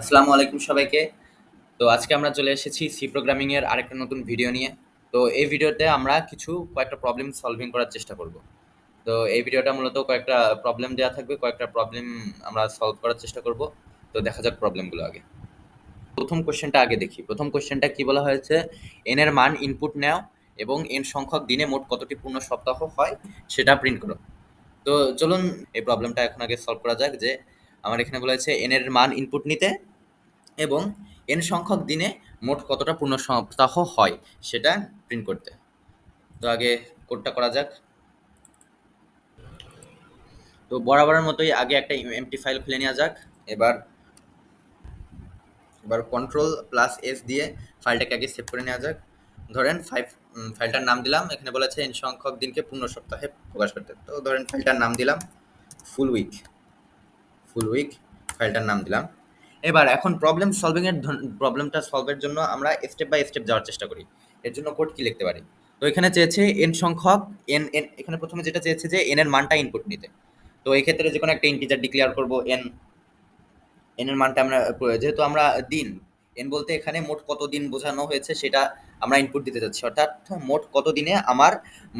আসসালামু আলাইকুম সবাইকে। তো আজকে আমরা চলে এসেছি সি প্রোগ্রামিং এর আরেকটা নতুন ভিডিও নিয়ে। তো এই ভিডিওতে আমরা কিছু কয়েকটা প্রবলেম সলভিং করার চেষ্টা করব। তো এই ভিডিওটা মূলত কয়েকটা প্রবলেম দেওয়া থাকবে, কয়েকটা প্রবলেম আমরা সলভ করার চেষ্টা করব। তো দেখা যাক প্রবলেমগুলো আগে। প্রথম কোশ্চেনটা আগে দেখি। প্রথম কোশ্চেনটা কি বলা হয়েছে? এন এর মান ইনপুট নেও এবং এন সংখ্যক দিনে মোট কতটি পূর্ণ সপ্তাহ হয় সেটা প্রিন্ট করো। তো চলুন এই প্রবলেমটা এখন আগে সলভ করা যাক যে আমার এখানে বলা হয়েছে এন এর মান ইনপুট নিতে এবং এন সংখ্যক দিনে মোট কতটা পূর্ণ সপ্তাহ হয় সেটা প্রিন্ট করতে। তো আগে কোডটা করা যাক। তো বরাবরের মতোই আগে একটা এমটি ফাইল খুলে নেওয়া যাক। এবার এবার কন্ট্রোল প্লাস এস দিয়ে ফাইলটাকে আগে সেভ করে নেওয়া যাক। ধরেন ফাইভ ফাইলটার নাম দিলাম। এখানে বলেছে এন সংখ্যক দিনকে পূর্ণ সপ্তাহে প্রকাশ করতে। তো ধরেন ফাইলটার নাম দিলাম ফুল উইক ফুল উইক ফাইলটার নাম দিলাম। এবার এখন প্রবলেম সলভিংয়ের প্রবলেমটা সলভের জন্য আমরা স্টেপ বাই স্টেপ যাওয়ার চেষ্টা করি। এর জন্য কোড কি লিখতে পারি? তো এখানে চেয়েছে এন সংখ্যক এন এন এখানে প্রথমে যেটা চেয়েছে যে এন এর মানটা ইনপুট নিতে। তো এই ক্ষেত্রে যে কোনো একটা ইন্টিজার ডিক্লেয়ার করব এন এন এর মানটা আমরা, যেহেতু আমরা দিন এন বলতে এখানে মোট কত দিন বোঝানো হয়েছে সেটা আমরা ইনপুট দিতে যাচ্ছি অর্থাৎ মোট কত দিনে আমার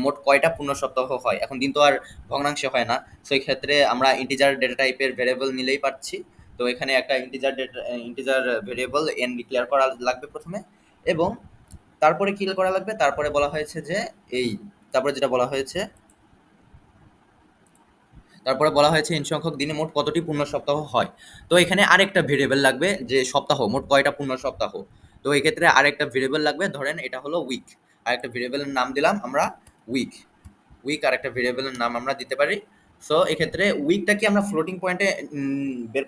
মোট কয়টা পূর্ণ সপ্তাহ হয়? এখন দিন তো আর ভগ্নাংশে হয় না। সেই ক্ষেত্রে আমরা ইন্টিজার ডেটা টাইপের ভেরিয়েবল নিলেই পাচ্ছি তো, এখানে একটা integer data integer variable n declare করা লাগবে প্রথমে এবং তারপরে কি করা লাগবে? তারপরে বলা হয়েছে যে এই, তারপরে যেটা বলা হয়েছে, তারপরে বলা হয়েছে এন সংখ্যক দিনে মোট কতটি পূর্ণ সপ্তাহ হয়? তো, এখানে আরেকটা ভেরিয়েবল লাগবে যে সপ্তাহ, মোট কয়টা পূর্ণ সপ্তাহ? তো এই ক্ষেত্রে আরেকটা ভেরিয়েবল লাগবে, ধরেন এটা হলো উইক আরেকটা ভেরিয়েবলের নাম দিলাম আমরা উইক উইক আরেকটা ভেরিয়েবলের নাম আমরা দিতে পারি। সো এক্ষেত্রে উইকটা কি আমরা ফ্লোটিং পয়েন্টে বের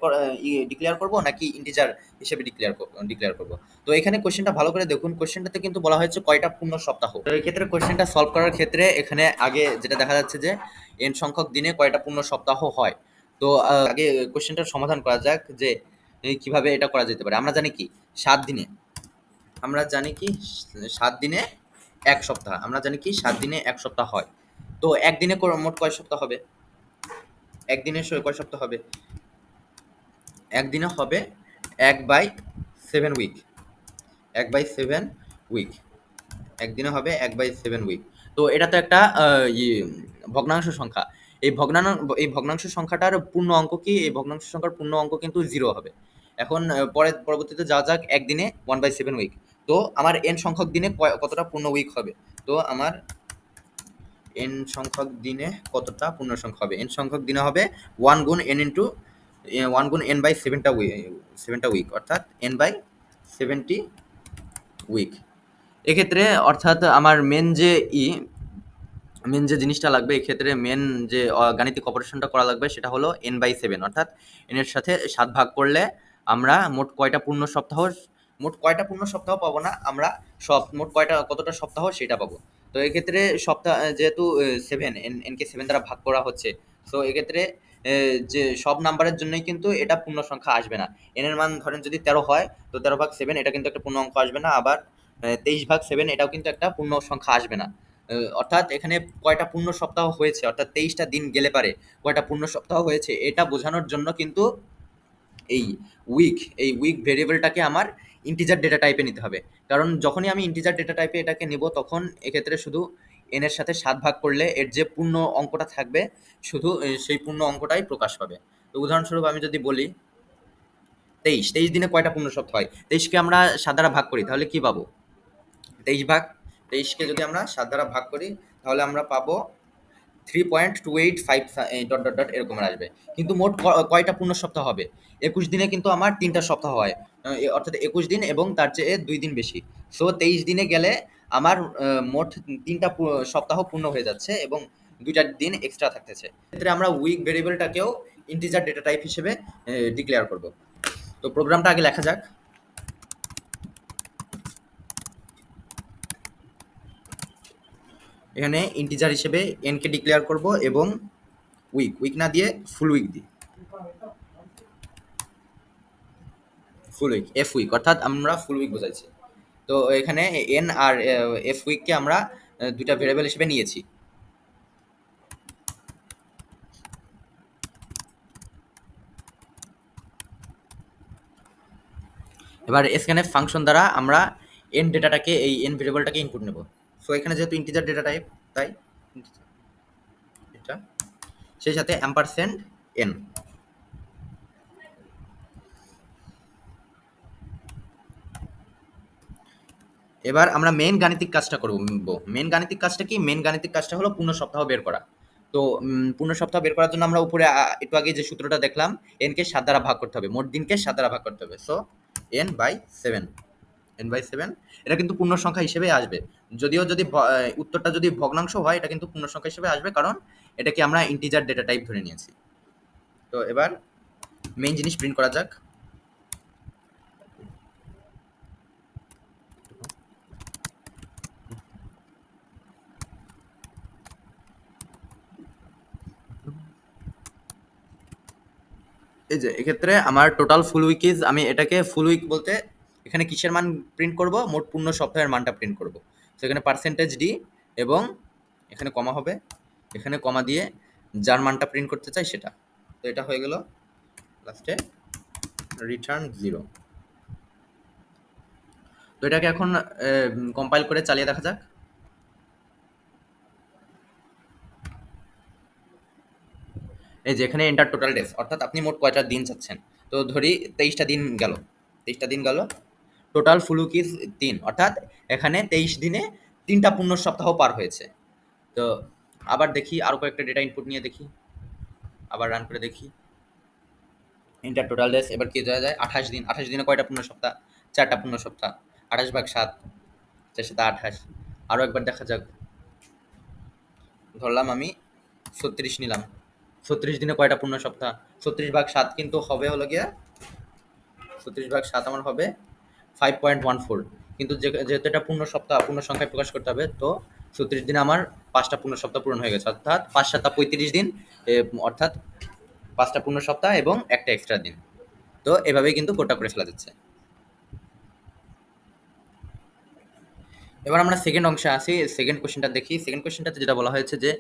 ডিক্লেয়ার করব নাকি ইন্টিজার হিসেবে ডিক্লেয়ার ডিক্লেয়ার করব? তো এখানে কোশ্চেনটা ভালো করে দেখুন। কোশ্চেনটাতে কিন্তু বলা হয়েছে কয়টা পূর্ণ সপ্তাহ। তো এই ক্ষেত্রে কোশ্চেনটা সলভ করার ক্ষেত্রে এখানে আগে যেটা দেখা যাচ্ছে যে এন সংখ্যক দিনে কয়টা পূর্ণ সপ্তাহ হয়? তো আগে কোশ্চেনটার সমাধান করা যাক যে কীভাবে এটা করা যেতে পারে। আমরা জানি কি? সাত দিনে। আমরা জানি কি, সাত দিনে এক সপ্তাহ। আমরা জানি কি, সাত দিনে এক সপ্তাহ হয়। তো একদিনে মোট কয় সপ্তাহ হবে? একদিনে কয় সপ্তাহ হবে? একদিনে হবে এক বাই সেভেন উইক এক বাই সেভেন উইক একদিনে হবে এক বাই সেভেন উইক তো এটা তো একটা ইয়ে ভগ্নাংশ সংখ্যা। এই ভগ্নাং এই ভগ্নাংশ সংখ্যাটার পূর্ণ অঙ্ক কি, এই ভগ্নাংশ সংখ্যার পূর্ণ অঙ্ক কিন্তু জিরো হবে। এখন পরে পরবর্তীতে যা যাক, একদিনে ওয়ান বাই সেভেন উইক তো আমার এন সংখ্যক দিনে কতটা পূর্ণ উইক হবে? তো আমার এন সংখ্যক দিনে কতটা পূর্ণ সংখ্যা হবে? এন সংখ্যক দিনে হবে ওয়ান গুণ এন ইন্টু ওয়ান গুণ এন বাই সেভেনটা সেভেনটা উইক অর্থাৎ এন বাই সেভেনটি উইক এক্ষেত্রে অর্থাৎ আমার মেন যে ই মেন যে জিনিসটা লাগবে, এক্ষেত্রে মেন যে গাণিতিক অপারেশনটা করা লাগবে সেটা হলো এন বাই সেভেন অর্থাৎ এনের সাথে সাত ভাগ করলে আমরা মোট কয়টা পূর্ণ সপ্তাহ মোট কয়টা পূর্ণ সপ্তাহ পাবো না আমরা? সব, মোট কয়টা, কতটা সপ্তাহ সেটা পাবো। তো এক্ষেত্রে সপ্তাহ যেহেতু সেভেন এন এনকে সেভেন দ্বারা ভাগ করা হচ্ছে, তো এক্ষেত্রে যে সব নাম্বারের জন্যই কিন্তু এটা পূর্ণ সংখ্যা আসবে না। এনের মান ধরেন যদি তেরো হয়, তো তেরো ভাগ সেভেন এটা কিন্তু একটা পূর্ণ অঙ্ক আসবে না। আবার তেইশ ভাগ সেভেন এটাও কিন্তু একটা পূর্ণ সংখ্যা আসবে না। অর্থাৎ এখানে কয়টা পূর্ণ সপ্তাহ হয়েছে? অর্থাৎ তেইশটা দিন গেলে পারে। কয়টা পূর্ণ সপ্তাহ হয়েছে? এটা বোঝানোর জন্য কিন্তু এই উইক এই উইক ভেরিয়েবলটাকে আমার ইন্টিজার ডেটা টাইপে নিতে হবে। কারণ যখনই আমি ইন্টিজার ডেটা টাইপে এটাকে নেব, তখন এক্ষেত্রে শুধু এনের সাথে সাত ভাগ করলে এর যে পূর্ণ অঙ্কটা থাকবে, শুধু সেই পূর্ণ অঙ্কটাই প্রকাশ পাবে। তো উদাহরণস্বরূপ আমি যদি বলি, তেইশ তেইশ দিনে কয়টা পূর্ণ সপ্তাহ হয়? তেইশকে আমরা সাত দ্বারা ভাগ করি, তাহলে কি পাবো? তেইশ ভাগ, তেইশকে যদি আমরা সাত দ্বারা ভাগ করি, তাহলে আমরা পাবো three point two eight five dot dot dot এরকম আসবে। কিন্তু মোট কয়টা পূর্ণ সপ্তাহ হবে? একুশ দিনে কিন্তু আমার তিনটা সপ্তাহ হয়। অর্থাৎ একুশ দিন এবং তার চেয়ে দুই দিন বেশি। সো তেইশ দিনে গেলে আমার মোট তিনটা সপ্তাহ পূর্ণ হয়ে যাচ্ছে এবং দুইটা দিন এক্সট্রা থাকতেছে। ক্ষেত্রে আমরা উইক ভেরিয়েবলটাকেও ইন্টিজার ডেটা টাইপ হিসেবে ডিক্লেয়ার করব। তো প্রোগ্রামটা আগে লেখা যাক। এখানে ইন্টিজার হিসেবে এনকে ডিক্লেয়ার করব এবং উইক উইক না দিয়ে ফুল উইক দিই। ফুল উইক এফ উইক অর্থাৎ আমরা ফুল উইক বোঝাইছি। তো এখানে এন আর এফ উইককে আমরা দুইটা ভেরিয়েবল হিসেবে নিয়েছি। এবার এসকেএনএফ ফাংশন দ্বারা আমরা এন ডেটাটাকে এই এন ভেরিয়েবলটাকে ইনপুট নেব। সো এখানে যেহেতু ইন্টিজার ডেটা টাইপ তাই এটা সেই সাথে অ্যাম্পারসেন্ট এন এবার আমরা মেন গাণিতিক কাজটা করব মেন গাণিতিক কাজটা কি? মেন গাণিতিক কাজটা হলো পূর্ণ সপ্তাহ বের করা। তো পূর্ণ সপ্তাহ বের করার জন্য আমরা উপরে একটু আগে যে সূত্রটা দেখলাম এনকে সাত দ্বারা ভাগ করতে হবে, মোট দিনকে সাত দ্বারা ভাগ করতে হবে। So n by seven n by seven এটা কিন্তু পূর্ণ সংখ্যা হিসেবে আসবে। যদিও যদি উত্তরটা যদি ভগ্নাংশ হয়, এটা কিন্তু পূর্ণ সংখ্যা হিসেবে আসবে, কারণ এটাকে আমরা ইন্টিজার ডেটা টাইপ ধরে নিয়েছি। তো এবার মেইন জিনিস প্রিন্ট করা যাক। এই যে, এক্ষেত্রে আমার টোটাল ফুল উইক ইজ আমি এটাকে ফুল উইক বলতে এখানে কিসের মান প্রিন্ট করব? মোট পূর্ণ সপ্তাহের মানটা প্রিন্ট করব। সেখানে পার্সেন্টেজ ডি এবং এখানে কমা হবে। এখানে কমা দিয়ে যার মানটা প্রিন্ট করতে চাই সেটা। তো এটা হয়ে গেল লাস্টে রিটার্ন জিরো তো এটাকে এখন কম্পাইল করে চালিয়ে দেখা যাক। এই যে এখানে এন্টার টোটাল ডেজ অর্থাৎ আপনি মোট কয়টা দিন চাচ্ছেন? তো ধরি তেইশটা দিন গেল। তেইশটা দিন গেল। টোটাল ফুলুকিজ তিন, অর্থাৎ এখানে তেইশ দিনে তিনটা পূর্ণ সপ্তাহ পার হয়েছে। তো আবার দেখি আরও কয়েকটা ডেটা ইনপুট নিয়ে দেখি। আবার রান করে দেখি। ইন্টার টোটাল ডেজ এবার কি দেওয়া যায়? আঠাশ দিন। আঠাশ দিনে কয়টা পূর্ণ সপ্তাহ? চারটা পূর্ণ সপ্তাহ। আঠাশ ভাগ সাত। চার সাথে আঠাশ। আরও একবার দেখা যাক। ধরলাম আমি, ছত্রিশ নিলাম। ছত্রিশ দিনে কয়টা পূর্ণ সপ্তাহ? ছত্রিশ ভাগ সাত কিন্তু হবে হলো গিয়া, ছত্রিশ ভাগ সাত আমার হবে ফাইভ পয়েন্ট ওয়ান ফোর কিন্তু যেহেতু এটা পূর্ণ সপ্তাহ, পূর্ণ সংখ্যায় প্রকাশ করতে হবে, তো ছত্রিশ দিন আমার পাঁচটা পূর্ণ সপ্তাহ পূরণ হয়ে গেছে। অর্থাৎ পাঁচ সাতটা পঁয়ত্রিশ দিন অর্থাৎ পাঁচটা পূর্ণ সপ্তাহ এবং একটা এক্সট্রা দিন। তো এভাবেই কিন্তু কোটা করে ফেলা যাচ্ছে। এবার আমরা সেকেন্ড অংশে আসি সেকেন্ড কোশ্চেনটা দেখি। সেকেন্ড কোশ্চেনটাতে যেটা বলা হয়েছে যে,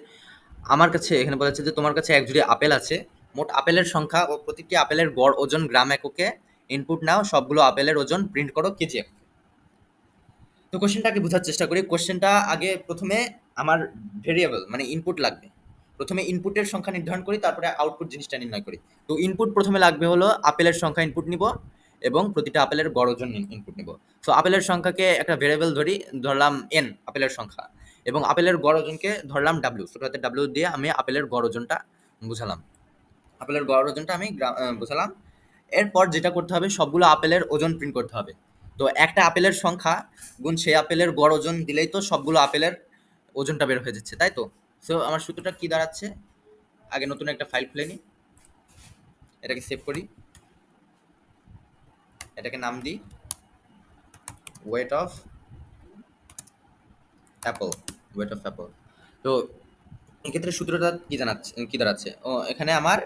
আমার কাছে এখানে বলা হচ্ছে যে, তোমার কাছে এক জুড়ি আপেল আছে। মোট আপেলের সংখ্যা ও প্রতিটি আপেলের গড় ওজন গ্রাম এককে ইনপুট নাও, সবগুলো আপেলের ওজন প্রিন্ট করো কেজি তো কোশ্চেনটাকে বোঝার চেষ্টা করি। কোশ্চেনটা আগে প্রথমে আমার ভেরিয়েবল মানে ইনপুট লাগবে। প্রথমে ইনপুটের সংখ্যা নির্ধারণ করি, তারপরে আউটপুট জিনিসটা নির্ণয় করি। তো ইনপুট প্রথমে লাগবে হলো আপেলের সংখ্যা ইনপুট নিব এবং প্রতিটা আপেলের গড় ওজন ইনপুট নিব। সো আপেলের সংখ্যাকে একটা ভেরিয়েবল ধরি, ধরলাম এন আপেলের সংখ্যা। এবং আপেলের গড় ওজনকে ধরলাম ডাব্লিউ ছোটো হাতে ডাব্লিউ দিয়ে আমি আপেলের গড় ওজনটা বুঝালাম। আপেলের গড় ওজনটা আমি বুঝালাম। এরপর যেটা করতে হবে, সবগুলো আপেলের ওজন প্রিন্ট করতে হবে। তো একটা আপেলের সংখ্যা গুণ সেই আপেলের গড় ওজন দিলেই তো সবগুলো আপেলের ওজনটা বের হয়ে যাচ্ছে, তাই তো? সো আমার সূত্রটা কি দাঁড়াচ্ছে? আগে নতুন একটা ফাইল খুলে নিই এটাকে সেভ করি। এটাকে নাম দিই। Weight of apple weight of apple তো এক্ষেত্রে সূত্রটা কি জানাচ্ছে, কি দাঁড়াচ্ছে? ও, এখানে আমার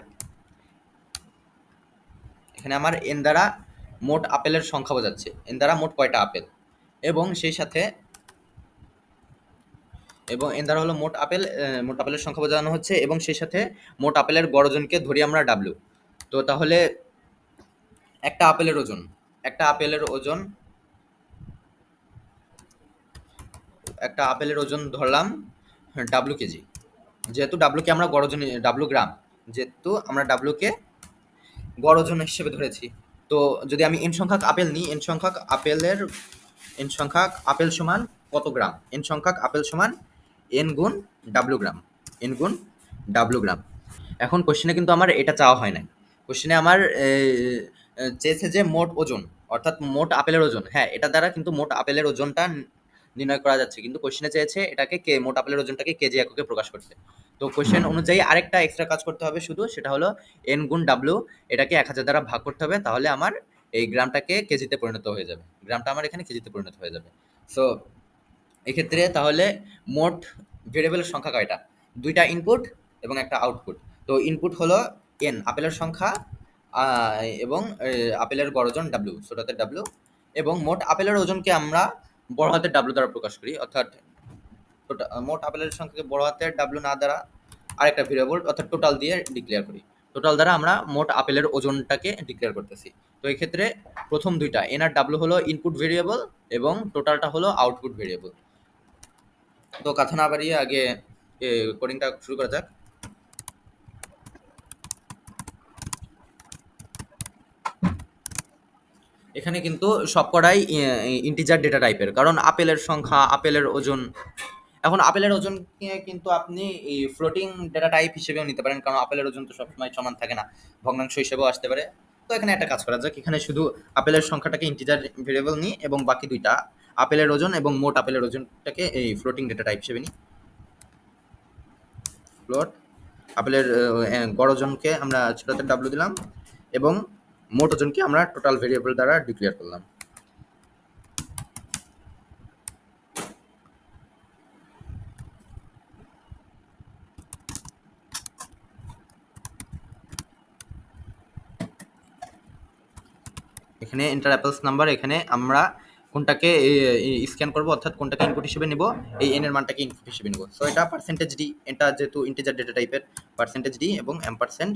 এখানে আমার এন দ্বারা মোট আপেলের সংখ্যা বোঝাচ্ছে। এন দ্বারা মোট কয়টা আপেল? এবং সেই সাথে এবং এন দ্বারা হলো মোট আপেল মোট আপেলের সংখ্যা বোঝানো হচ্ছে এবং সেই সাথে মোট আপেলের গড় ওজনকে ধরি আমরা ডাব্লিউ। তো তাহলে একটা আপেলের ওজন, একটা আপেলের ওজন, একটা আপেলের ওজন ধরলাম ডাব্লু কেজি। যেহেতু ডাব্লুকে আমরা গড় ওজন ডাব্লু গ্রাম, যেহেতু আমরা ডাব্লুকে গড় ওজন হিসেবে ধরেছি। তো যদি আমি এন সংখ্যক আপেল নিই এন সংখ্যক আপেলের এন সংখ্যক আপেল সমান কত গ্রাম? এন সংখ্যক আপেল সমান এন গুণ ডাব্লু গ্রাম। এন গুণ ডাব্লু গ্রাম। এখন কোশ্চেনে কিন্তু আমার এটা চাওয়া হয় নাই। কোশ্চেনে আমার চেয়েছে যে মোট ওজন, অর্থাৎ মোট আপেলের ওজন। হ্যাঁ এটা দ্বারা কিন্তু মোট আপেলের ওজনটা নির্ণয় করা যাচ্ছে। কিন্তু কোশ্চেনে চেয়েছে এটাকে কে, মোট আপেলের ওজনটাকে কেজি এককে প্রকাশ করতে। তো কোশ্চেন অনুযায়ী আরেকটা এক্সট্রা কাজ করতে হবে শুধু, সেটা হলো এন গুণ ডাব্লু এটাকে এক হাজার দ্বারা ভাগ করতে হবে, তাহলে আমার এই গ্রামটাকে কেজিতে পরিণত হয়ে যাবে। গ্রামটা আমার এখানে কেজিতে পরিণত হয়ে যাবে। সো এক্ষেত্রে তাহলে মোট ভেরিয়েবলের সংখ্যা কয়টা? দুইটা ইনপুট এবং একটা আউটপুট তো ইনপুট হলো এন আপেলের সংখ্যা এবং আপেলের গড় ওজন ডাব্লিউ ছোট হাতের ডাব্লিউ এবং মোট আপেলের ওজনকে আমরা বড় হাতের ডাব্লিউ দ্বারা প্রকাশ করি, অর্থাৎ মোট আপেলের সংখ্যাকে বড় হাতের ডাব্লিউ না দ্বারা আরেকটা ভেরিয়েবল অর্থাৎ টোটাল দিয়ে ডিক্লেয়ার করি। টোটাল দ্বারা আমরা মোট আপেলের ওজনটাকে ডিক্লেয়ার করতেছি। তো এই ক্ষেত্রে প্রথম দুইটা এন আর ডাব্লু হলো ইনপুট ভেরিয়েবল এবং টোটালটা হলো আউটপুট ভেরিয়েবল তো কথা না বাড়িয়ে আগে কোডিংটা শুরু করা যাক। এখানে কিন্তু সবকটাই ইন্টিজার ডেটা টাইপের কারণ আপেলের সংখ্যা, আপেলের ওজন। এখন আপেলের ওজন কিন্তু আপনি এই ফ্লোটিং ডেটা টাইপ হিসেবেও নিতে পারেন। কারণ আপেলের ওজন তো সবসময় সমান থাকে না। ভগ্নাংশ হিসেবেও আসতে পারে। তো এখানে একটা কাজ করা যাক। এখানে শুধু আপেলের সংখ্যাটাকে ইন্টিজার ভেরিয়েবল নিই এবং বাকি দুইটা, আপেলের ওজন এবং মোট আপেলের ওজনটাকে এই ফ্লোটিং ডেটা টাইপ হিসেবে নিই। ফ্লোট আপেলের গড় ওজনকে আমরা ছোটতে ডাব্লু দিলাম এবং মোট ওজনকে আমরা টোটাল ভেরিয়েবল দ্বারা ডিক্লেয়ার করলাম। এখানে ইন্টার অ্যাপেলস নাম্বার এখানে আমরা কোনটাকে স্ক্যান করব, অর্থাৎ কোনটাকে ইনপুট হিসেবে নিব, এই এন এর মানটাকে ইনপুট হিসেবে নিব। সো এটা পার্সেন্টেজ ডি এটা যেহেতু ইন্টিজার ডেটা টাইপের পার্সেন্টেজ ডি এবং এম পার্সেন্ট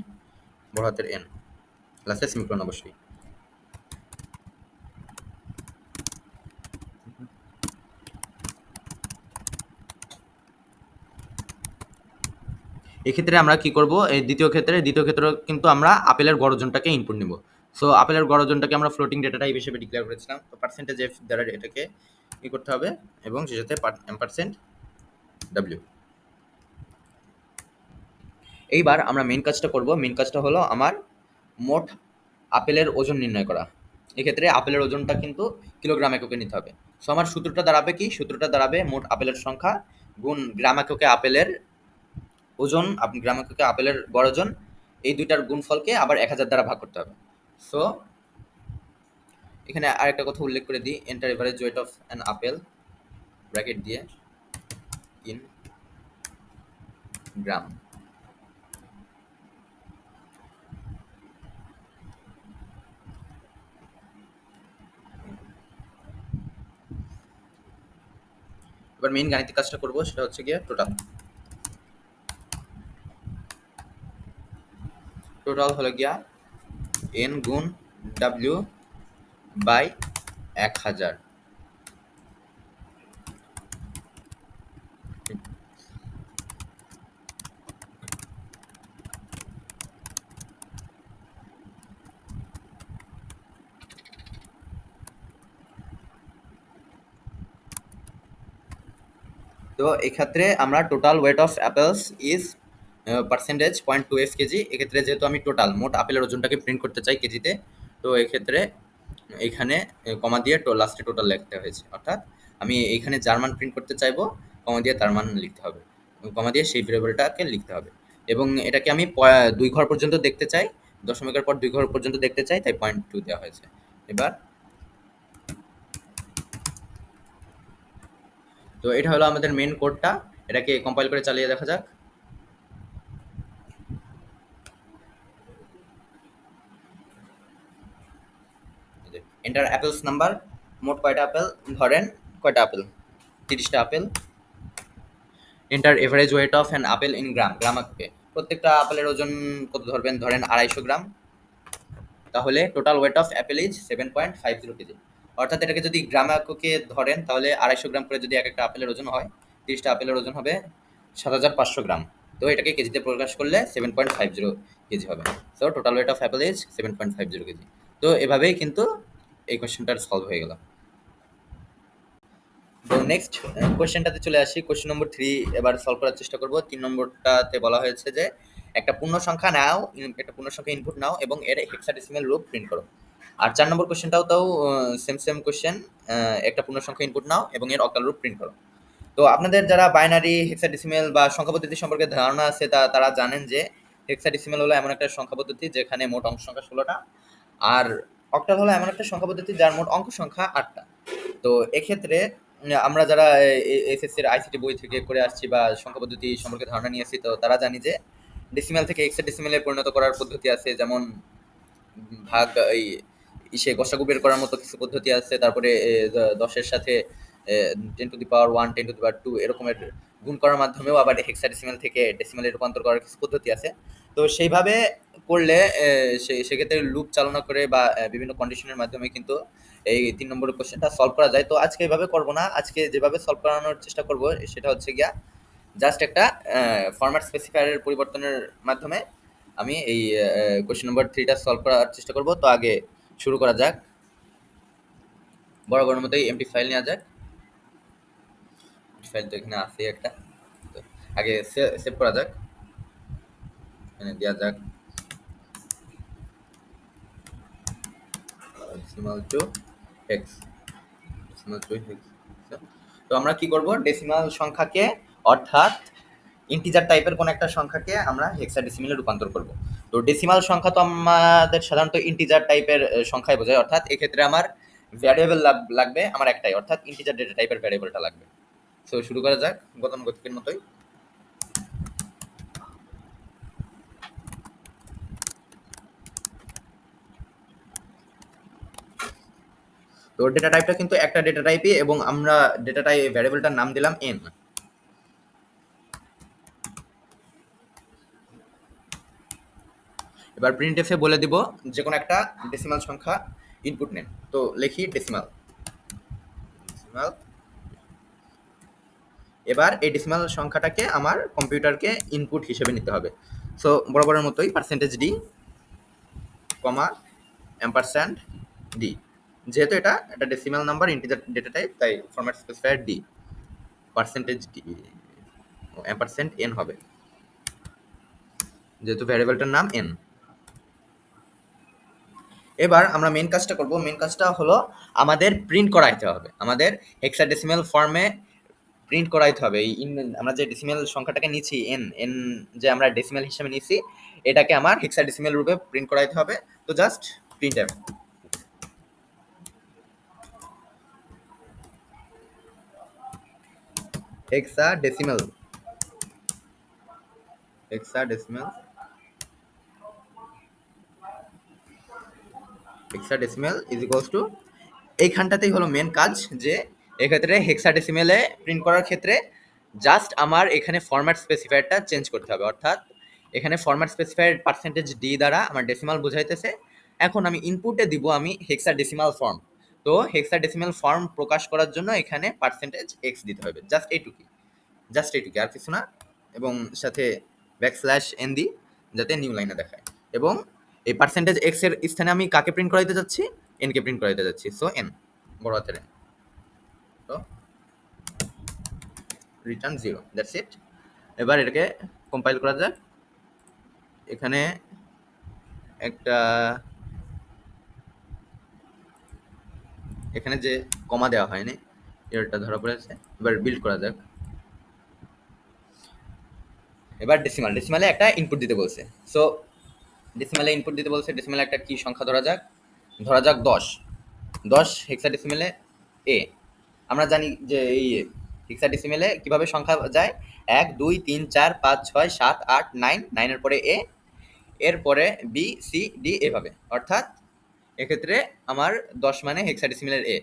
বড় হাতের এন লাস্টে সিমিক্রন অবশ্যই। এক্ষেত্রে আমরা কি করব? এই দ্বিতীয় ক্ষেত্রে দ্বিতীয় ক্ষেত্রে কিন্তু আমরা আপেলের গড়জনটাকে ইনপুট নিব। সো আপেলের গড়জনটাকে আমরা ফ্লোটিং ডেটা টাইপ হিসেবে ডিক্লেয়ার করেছিলাম। তো পার্সেন্টেজ এফ দ্বারা এটাকে ই করতে হবে এবং সে সাথে পার্সেন্ট ডাব্লিউ এইবার আমরা মেন কাজটা করব। মেন কাজটা হলো আমার মোট আপেলের ওজন নির্ণয় করা। এক্ষেত্রে আপেলের ওজনটা কিন্তু কিলোগ্রাম এককে নিতে হবে। সো আমার সূত্রটা দাঁড়াবে কি? সূত্রটা দাঁড়াবে মোট আপেলের সংখ্যা গুণ গ্রাম এককে আপেলের ওজন গ্রাম এককে আপেলের গড় ওজন। এই দুইটার গুণফলকে আবার এক হাজার দ্বারা ভাগ করতে হবে। সো এখানে আরেকটা কথা উল্লেখ করে দিই। Enter average weight of an apple, bracket দিয়ে, ইন, গ্রাম। এবার মেইন গাণিতিক কাজটা করব, সেটা হচ্ছে গিয়ে টোটাল টোটাল হলো গিয়া এন গুণ ডাব্লিউ বাই এক হাজার। তো এক্ষেত্রে আমরা total weight of apples is percentage point two f KG এক্ষেত্রে যেহেতু আমি টোটাল মোট আপেলের ওজনটাকে প্রিন্ট করতে চাই কেজিতে তো এক্ষেত্রে এখানে কমা দিয়ে লাস্টে টোটাল লিখতে হয়েছে। অর্থাৎ আমি এইখানে যার মান প্রিন্ট করতে চাইব, কমা দিয়ে তার মান লিখতে হবে। কমা দিয়ে সেই ভেরিয়েবলটাকে লিখতে হবে। এবং এটাকে আমি দুই ঘর পর্যন্ত দেখতে চাই, দশমিকের পর দুই ঘর পর্যন্ত দেখতে চাই, তাই পয়েন্ট টু দেওয়া হয়েছে। এবার তো এটা হলো আমাদের মেন কোডটা এটাকে কম্পাইল করে চালিয়ে দেখা যাক। এন্টার অ্যাপেলস নাম্বার মোট কয়টা আপেল ধরেন কয়টা আপেল তিরিশটা apple enter average weight of an apple in gram gram প্রত্যেকটা আপেলের ওজন কত ধরবেন? ধরেন আড়াইশো গ্রাম তাহলে total weight of apple is seven point five zero KG অর্থাৎ এটাকে যদি গ্রাম এককে ধরেন, তাহলে আড়াইশো গ্রাম করে যদি এক একটা আপেলের ওজন হয়, তিরিশটা আপেলের ওজন হবে সাত হাজার পাঁচশো গ্রাম। তো এটাকে কেজিতে প্রকাশ করলে seven point five zero KG হবে। So total weight of apple is seven point five zero KG. তো এভাবেই কিন্তু এই কোয়েশ্চেনটার সলভ হয়ে গেল। তো নেক্সট কোয়েশ্চেনটাতে চলে আসি। কোয়েশ্চেন নম্বর থ্রি এবার সলভ করার চেষ্টা করব। তিন নম্বরটাতে বলা হয়েছে যে, একটা পূর্ণ সংখ্যা নাও, একটা পূর্ণ সংখ্যা ইনপুট নাও এবং এর হেক্সাডেসিমাল রূপ প্রিন্ট করো। আর চার নম্বর কোয়েশ্চেনটাও তাও সেম সেম কোয়েশ্চেন একটা পূর্ণ সংখ্যা ইনপুট নাও এবং এর অকাল রূপ প্রিন্ট করো। তো আপনাদের যারা বাইনারি হেক্সাডেসিমেল বা সংখ্যা পদ্ধতি সম্পর্কে ধারণা আছে, তা, তারা জানেন যে হেক্সাডেসিমেল হলো এমন একটা সংখ্যা পদ্ধতি যেখানে মোট অঙ্ক সংখ্যা ষোলোটা আর অক্টাল হলো এমন একটা সংখ্যা পদ্ধতি যার মোট অঙ্ক সংখ্যা আটটা। তো এক্ষেত্রে আমরা যারা এসএসসির আইসিটি বই থেকে করে আসছি বা সংখ্যা পদ্ধতি সম্পর্কে ধারণা নিয়ে আসছি, তো তারা জানি যে ডেসিমেল থেকে এক্সাডেসিমেলে পরিণত করার পদ্ধতি আছে, যেমন ভাগ, এই ইসে গসাগু বের করার মতো কিছু পদ্ধতি আছে। তারপরে দশের সাথে ten to the power one ten to the power two এরকমের গুণ করার মাধ্যমেও আবার হেক্সাডেসিমেল থেকে ডেসিমেলে রূপান্তর করার কিছু পদ্ধতি আছে। তো সেইভাবে করলে সেক্ষেত্রে লুপ চালনা করে বা বিভিন্ন কন্ডিশনের মাধ্যমে কিন্তু এই তিন নম্বরের কোশ্চেনটা সলভ করা যায়। তো আজকে এভাবে করব না। আজকে যেভাবে সলভ করানোর চেষ্টা করব, সেটা হচ্ছে গিয়া জাস্ট একটা ফরম্যাট স্পেসিফায়ারের পরিবর্তনের মাধ্যমে আমি এই কোয়েশ্চেন নম্বর থ্রিটা সলভ করার চেষ্টা করব। তো আগে শুরু করা যাক। বড় বরাবরের মতোই এমটি ফাইল নেওয়া যাক। ফাইল তো এখানে আছে একটা। তো আগে সেভ করা যাক। এখানে দেওয়া যাক। decimal to hex decimal to hex তো আমরা কি করব? ডেসিমাল সংখ্যাকে অর্থাৎ ইন্টিজার টাইপের কোন একটা সংখ্যাকে আমরা হেক্সাডেসিমালে রূপান্তর করব। তো ডেসিমাল সংখ্যা তো আমাদের সাধারণত ইন্টিজার টাইপের সংখ্যায় বোঝায়। অর্থাৎ এক্ষেত্রে আমার ভ্যারিয়েবল লাগবে, আমার একটাই। অর্থাৎ ইন্টিজার ডেটা টাইপের ভ্যারিয়েবলটা লাগবে। তো শুরু করা যাক গতানুগতিকের মতোই। তো ডেটা টাইপটা কিন্তু একটা ডেটা টাইপই এবং আমরা ডেটা টাইপ ভ্যারিয়েবলটার নাম দিলাম এন এবার প্রিন্ট এফে বলে দিব যে কোনো একটা ডেসিমাল সংখ্যা ইনপুট নেন। তো লিখি ডেসিমাল ডেসিমাল এবার এই ডেসিমাল সংখ্যাটাকে আমার কম্পিউটারকে ইনপুট হিসেবে নিতে হবে। সো বরাবরের মতোই percentage d comma ampersand d যেহেতু এটা একটা decimal number integer data type তাই format specifier d percentage d ampersand n হবে। যেহেতু ভ্যারিয়েবলটার নাম এন এবার আমরা মেন কাজটা করব। মেন কাজটা হলো আমাদের প্রিন্ট করাইতে হবে। আমাদের হেক্সাডেসিমাল ফর্মে প্রিন্ট করাইতে হবে। এই আমরা যে ডেসিমাল সংখ্যাটাকে নিচ্ছি এন এন যে আমরা ডেসিমাল হিসেবে নিচ্ছি, এটাকে আমার হেক্সাডেসিমাল রূপে প্রিন্ট করাইতে হবে। তো just print f hexadecimal hexadecimal hexadecimal is equals to এইখানটাতেই হলো মেন কাজ যে এক্ষেত্রে হেক্সাডেসিমেলে প্রিন্ট করার ক্ষেত্রে জাস্ট আমার এখানে ফরম্যাট স্পেসিফায়ারটা চেঞ্জ করতে হবে। অর্থাৎ এখানে ফরম্যাট স্পেসিফায়ার পার্সেন্টেজ ডি দ্বারা আমার ডেসিমাল বোঝাইতেছে। এখন আমি ইনপুটে দিব আমি হেক্সাডেসিমাল ফর্ম তো হেক্সাডেসিমাল ফর্ম প্রকাশ করার জন্য এখানে পার্সেন্টেজ এক্স দিতে হবে। জাস্ট এইটুকুই। জাস্ট এইটুকু আর কিছু না। এবং সাথে ব্যাক স্ল্যাশ এন দিই যাতে নিউ লাইনে দেখায়। এবং এই পার্সেন্টেজ এক্সের স্থানে আমি কাকে প্রিন্ট করাইতে যাচ্ছি? এনকে প্রিন্ট করাইতে যাচ্ছি। সো এন বড় হাতের এন তো রিটার্ন জিরো দ্যাটস ইট এবার এটাকে কম্পাইল করা যাক। এখানে একটা, এখানে যে কমা দেওয়া হয়নি এরটা ধরা পড়েছে। এবার বিল্ড করা যাক। এবার ডেসিমাল ডেসিমালে একটা ইনপুট দিতে বলছে। সো ডেসিমালে ইনপুট দিতে বলছে ডেসিমালে একটা কি সংখ্যা ধরা যাক। ধরা যাক দশ। দশ হেক্সা ডেসিমেলে এ আমরা জানি যে এই হেক্সা ডেসিমেলে কীভাবে সংখ্যা যায়? এক, দুই, তিন, চার, পাঁচ, ছয়, সাত, আট, নাইন। নাইনের পরে এ এর পরে বি সি ডি এভাবে। অর্থাৎ এক্ষেত্রে আমার দশ মানে হেক্সা ডেসিমেলের এ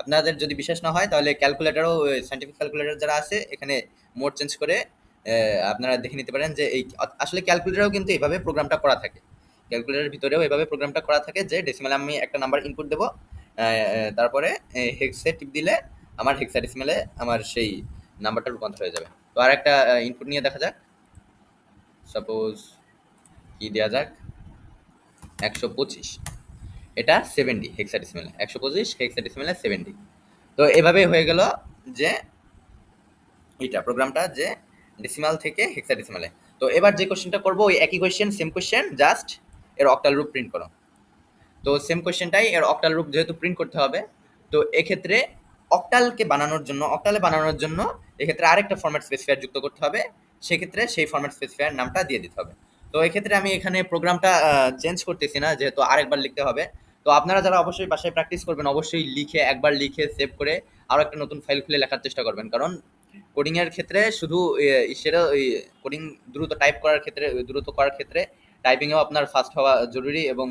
আপনাদের যদি বিশ্বাস না হয়, তাহলে ক্যালকুলেটারও সাইন্টিফিক ক্যালকুলেটার যারা আছে, এখানে মোড চেঞ্জ করে আপনারা দেখে নিতে পারেন যে এই, আসলে ক্যালকুলেটারও কিন্তু এইভাবে প্রোগ্রামটা করা থাকে। ক্যালকুলেটারের ভিতরেও এভাবে প্রোগ্রামটা করা থাকে যে ডেসিমেলে আমি একটা নাম্বার ইনপুট দেবো তারপরে হেক্সে টিপ দিলে আমার হেক্সা ডেসিমেলে আমার সেই নাম্বারটা রূপান্তর হয়ে যাবে। তো আর একটা ইনপুট নিয়ে দেখা যাক। সাপোজ কি দেওয়া যাক? একশো পঁচিশ। এটা সেভেন্টি হেক্সা ডেসিমেলে একশো পঁচিশ হেক্সা ডিসমেলে সেভেন্টি তো এভাবে হয়ে গেল যে এটা প্রোগ্রামটা যে ডেসিমাল থেকে হেক্সা ডিসমেলে তো এবার যে কোশ্চেনটা করব, ওই একই কোয়েশ্চেন সেম কোশ্চেন জাস্ট এর অক্টাল রূপ প্রিন্ট করো। তো সেম কোয়েশ্চেনটাই এর অক্টাল রূপ যেহেতু প্রিন্ট করতে হবে, তো এক্ষেত্রে অক্টালকে বানানোর জন্য অক্টালে বানানোর জন্য এক্ষেত্রে আরেকটা ফরম্যাট স্পেসিফায়ার যুক্ত করতে হবে, সেক্ষেত্রে সেই ফরম্যাট স্পেসিফায়ার নামটা দিয়ে দিতে হবে। তো এক্ষেত্রে আমি এখানে প্রোগ্রামটা চেঞ্জ করতেছি না, যেহেতু আরেকবার লিখতে হবে। তো আপনারা যারা অবশ্যই বাসায় প্র্যাকটিস করবেন, অবশ্যই লিখে, একবার লিখে সেভ করে আরও একটা নতুন ফাইল খুলে লেখার চেষ্টা করবেন। কারণ কোডিংয়ের ক্ষেত্রে শুধু সেটা ওই কোডিং দ্রুত টাইপ করার ক্ষেত্রে, দ্রুত করার ক্ষেত্রে টাইপিংয়েও আপনার ফাস্ট হওয়া জরুরি এবং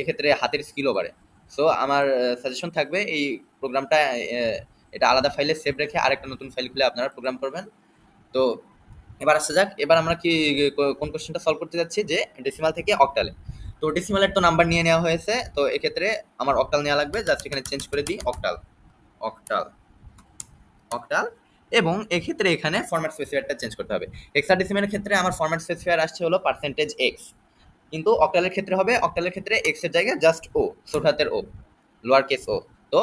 এক্ষেত্রে হাতের স্কিলও বাড়ে। সো আমার সাজেশন থাকবে এই প্রোগ্রামটা এটা আলাদা ফাইলে সেভ রেখে আরেকটা নতুন ফাইল খুলে আপনারা প্রোগ্রাম করবেন। তো, এবার আসা যাক, এবার আমরা কি কোন কোশ্চেনটা সলভ করতে যাচ্ছি যে ডেসিমাল থেকে অক্টালে তো ডেসিমালের তো নাম্বার নিয়ে নেওয়া হয়েছে, তো এক্ষেত্রে আমার অক্টাল নেওয়া লাগবে জাস্ট এখানে চেঞ্জ করে দিই অক্টাল অক্টাল অক্টাল এবং এক্ষেত্রে এখানে ফরম্যাট স্পেসিফায়ারটা চেঞ্জ করতে হবে। হেক্সাডেসিমালের ক্ষেত্রে আমার ফরম্যাট স্পেসিফায়ার আসছে হলো পার্সেন্টেজ এক্স কিন্তু অক্টালের ক্ষেত্রে হবে অক্টালের ক্ষেত্রে এক্সের জায়গায় জাস্ট ও হাতের ও লোয়ার কেস ও তো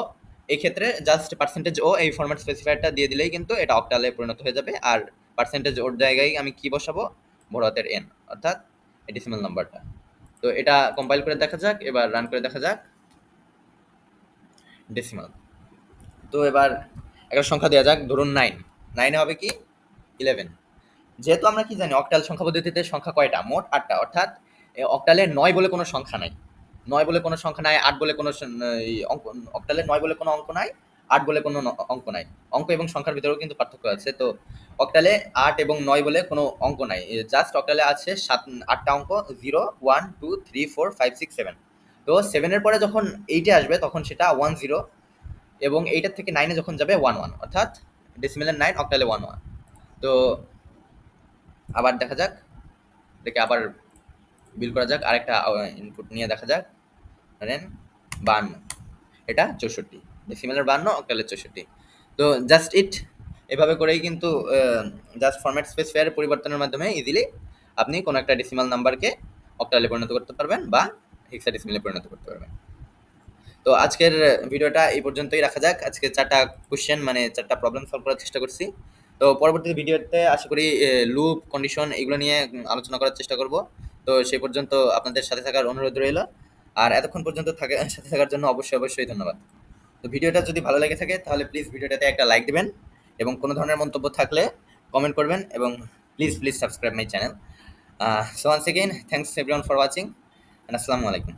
এই ক্ষেত্রে জাস্ট পার্সেন্টেজ ও এই ফরম্যাট স্পেসিফায়ারটা দিয়ে দিলেই কিন্তু এটা অক্টালে পরিণত হয়ে যাবে। আর পার্সেন্টেজ ওর জায়গায় আমি কি বসাবো? বড় হাতের এন অর্থাৎ ডেসিমাল নাম্বারটা তো এটা কম্পাইল করে দেখা যাক, এবার রান করে দেখা যাক। ডেসিমাল তো এবার একটা সংখ্যা দেওয়া যাক, ধরুন নাইন নাইনে হবে কি? ইলেভেন যেহেতু আমরা কি জানি অক্টাল সংখ্যা পদ্ধতিতে সংখ্যা কয়টা? মোট আটটা। অর্থাৎ অক্টালে নয় বলে কোনো সংখ্যা নাই। নয় বলে কোনো সংখ্যা নাই, আট বলে কোনো অঙ্ক অক্টালে নয় বলে কোনো অঙ্ক নাই, আট বলে কোনো অঙ্ক নাই। অঙ্ক এবং সংখ্যার ভিতরেও কিন্তু পার্থক্য আছে। তো অক্টালে আট এবং নয় বলে কোনো অঙ্ক নাই। জাস্ট অক্টালে আছে সাত আটটা অঙ্ক zero one two three four five six seven তো সেভেনের পরে যখন এইটে আসবে, তখন সেটা ওয়ান জিরো এবং এইটার থেকে নাইনে যখন যাবে ওয়ান ওয়ান অর্থাৎ ডেসিমেলের নাইন অক্টালে ওয়ান ওয়ান তো আবার দেখা যাক দেখে আবার বিল করা যাক, আরেকটা ইনপুট নিয়ে দেখা যাক। ধরেন বান্ন, এটা চৌষট্টি। ডেসিমেলের বান্ন অক্টালের চৌষট্টি। তো জাস্ট ইট এভাবে করেই কিন্তু জাস্ট ফরম্যাট স্পেসিফায়ারের পরিবর্তনের মাধ্যমে ইজিলি আপনি কোনো একটা ডেসিমাল নাম্বারকে অক্টালে পরিণত করতে পারবেন বা হেক্সা ডেসিমেলে পরিণত করতে পারবেন। তো আজকের ভিডিওটা এই পর্যন্তই রাখা যাক। আজকে চারটা কোয়েশ্চেন মানে চারটা প্রবলেম সলভ করার চেষ্টা করছি। তো পরবর্তী ভিডিওতে আশা করি লুপ কন্ডিশন এগুলো নিয়ে আলোচনা করার চেষ্টা করব। তো সেই পর্যন্ত আপনাদের সাথে থাকার অনুরোধ রইল। আর এতক্ষণ পর্যন্ত থাকে, সাথে থাকার জন্য অবশ্যই অবশ্যই ধন্যবাদ। তো ভিডিওটা যদি ভালো লেগে থাকে, তাহলে প্লিজ ভিডিওটাতে একটা লাইক দেবেন এবং কোনো ধরনের মন্তব্য থাকলে কমেন্ট করবেন এবং please please subscribe my channel so once again thanks everyone for watching and আসসালামু আলাইকুম।